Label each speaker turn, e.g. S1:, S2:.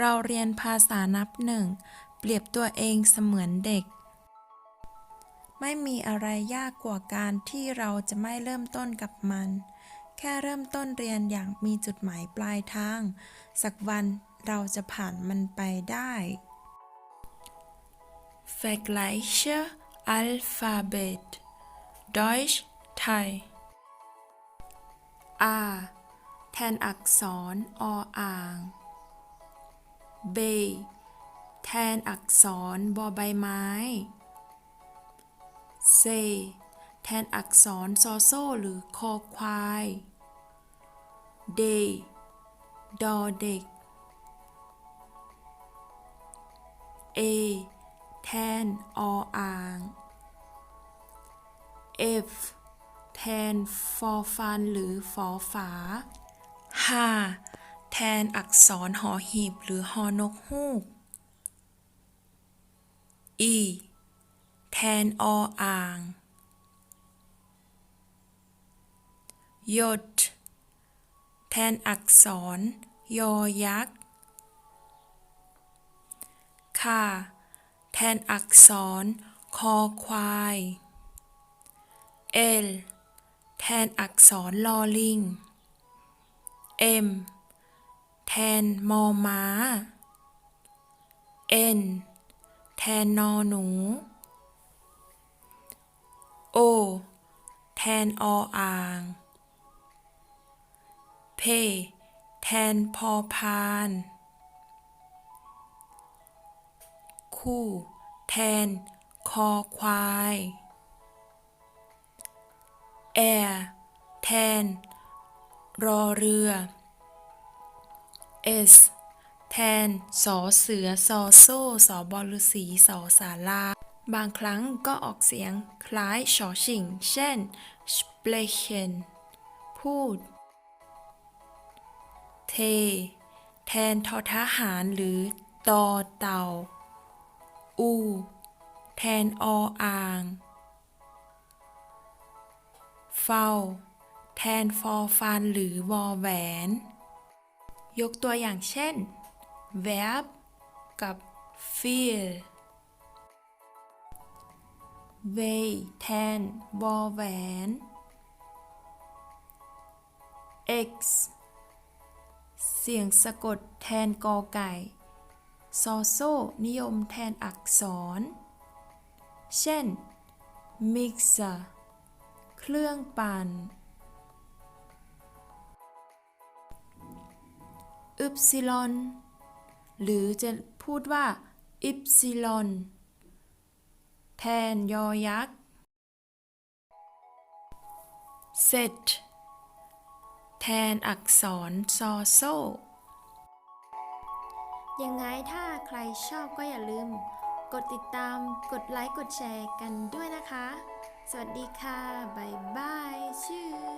S1: เราเรียนภาษานับหนึ่ง เปรียบตัวเองเสมือนเด็ก ไม่มีอะไรยากกว่าการที่เราจะไม่เริ่มต้นกับมัน แค่เริ่มต้นเรียนอย่างมีจุดหมายปลายทาง สักวันเราจะผ่านมันไปได้ Vergleiche Alphabet Deutsch Thai A แทนอักษรออ่าง B แทนอักษรบอใบไม้ C แทนอักษรซอโซ่หรือคอควาย D ดอเด็ก A แทนออ่าง F แทนฟอฟันหรือฟอฝา H แทนอักษรหอหีบหรือหอนกฮูก E แทนออ่าง ยด แทนอักษร ยอยักษ์ ค่ะ แทนอักษร คอควาย L แทนอักษรลอลิง M แทนมอม้า N แทนนอหนู O แทนออ่างเพแทนพอพาน คู่ แทนคอควาย แอร์แทน รอเรือ S แทน สอเสือ ซอโซ่ สอบอลฤษีสอสาราบางครั้งก็ออกเสียงคล้ายชอชิง เช่น sprechen พูด เท แทนทอทหารหรือตอเต่า อู แทนออ่าง เฝ้า แทนฟอฟันหรือวอแหวน ยกตัวอย่างเช่น verb กับ feel v แทนวอแหวน x เสียงสะกดแทนกอไก่ซอโซนิยมแทนอักษร เช่น mixer เครื่องปั่น y หรือจะพูดว่า y แทนยอยักษ์ set แทนอักษรซอโซ
S2: ยังไงถ้าใครชอบก็อย่าลืม กดติดตาม กดไลค์ กดแชร์กันด้วยนะคะ สวัสดีค่ะบ๊ายบาย ชื่อ